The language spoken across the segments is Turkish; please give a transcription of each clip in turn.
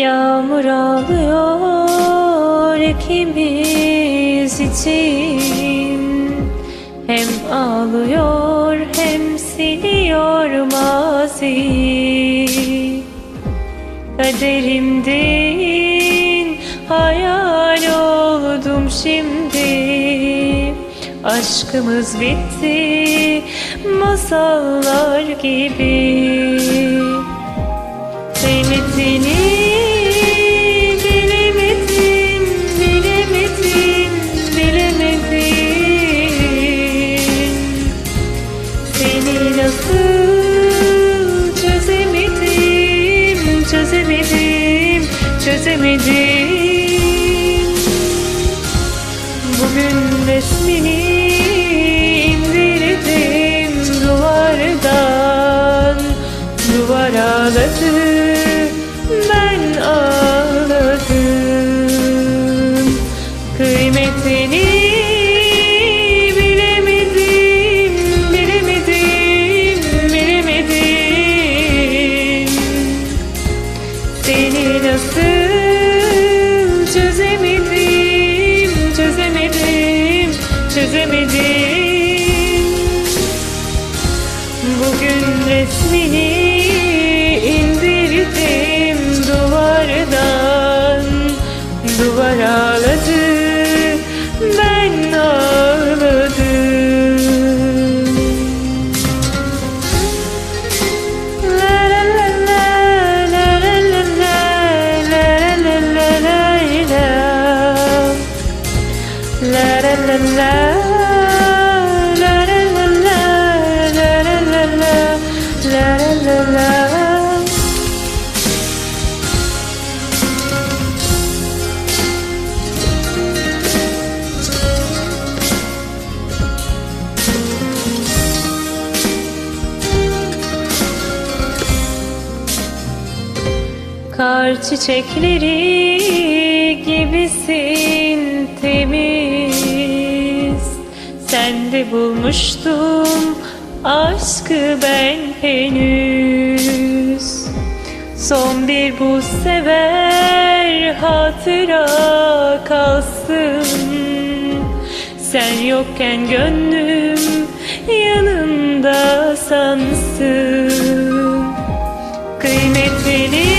Yağmur ağlıyor ikimiz için. Hem ağlıyor hem siliyor mazi Kaderimdin. Hayal oldum şimdi. Aşkımız bitti masallar gibi. Kıymetini çözemedim Bugün resmini indirdim duvardan. Duvar ağladı, ben ağladım. Kıymetini bilemedim, bilemedim, bilemedim. Seni nasıl Kar çiçekleri Bulmuştum aşkı ben henüz. Son bir bu sever hatıra kalsın. Sen yokken gönlüm yanında sansın. Kıymetini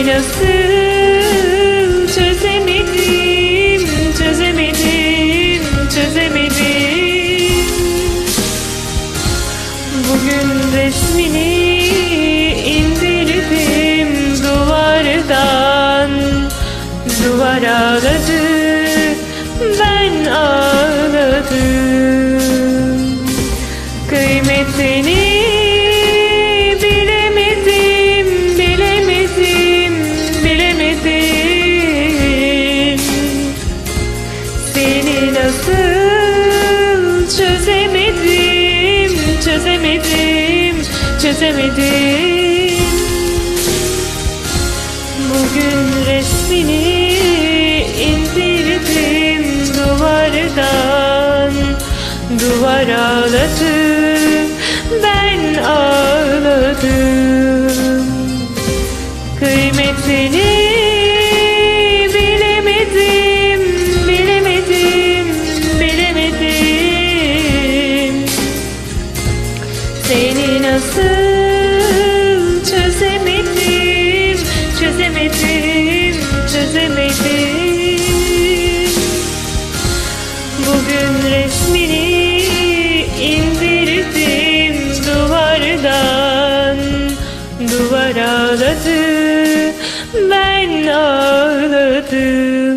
Seni nasıl çözemedim, çözemedim, çözemedim. Bugün resmini indirdim duvardan. Duvar ağladı, ben ağladım. Kıymetini Seni nasıl çözemedim, çözemedim, çözemedim Bugün resmini indirdim duvardan Duvar ağladı, ben ağladım Nasıl çözemedim, çözemedim, çözemedim. Bugün resmini indirdim duvardan Duvar ağladı, ben ağladım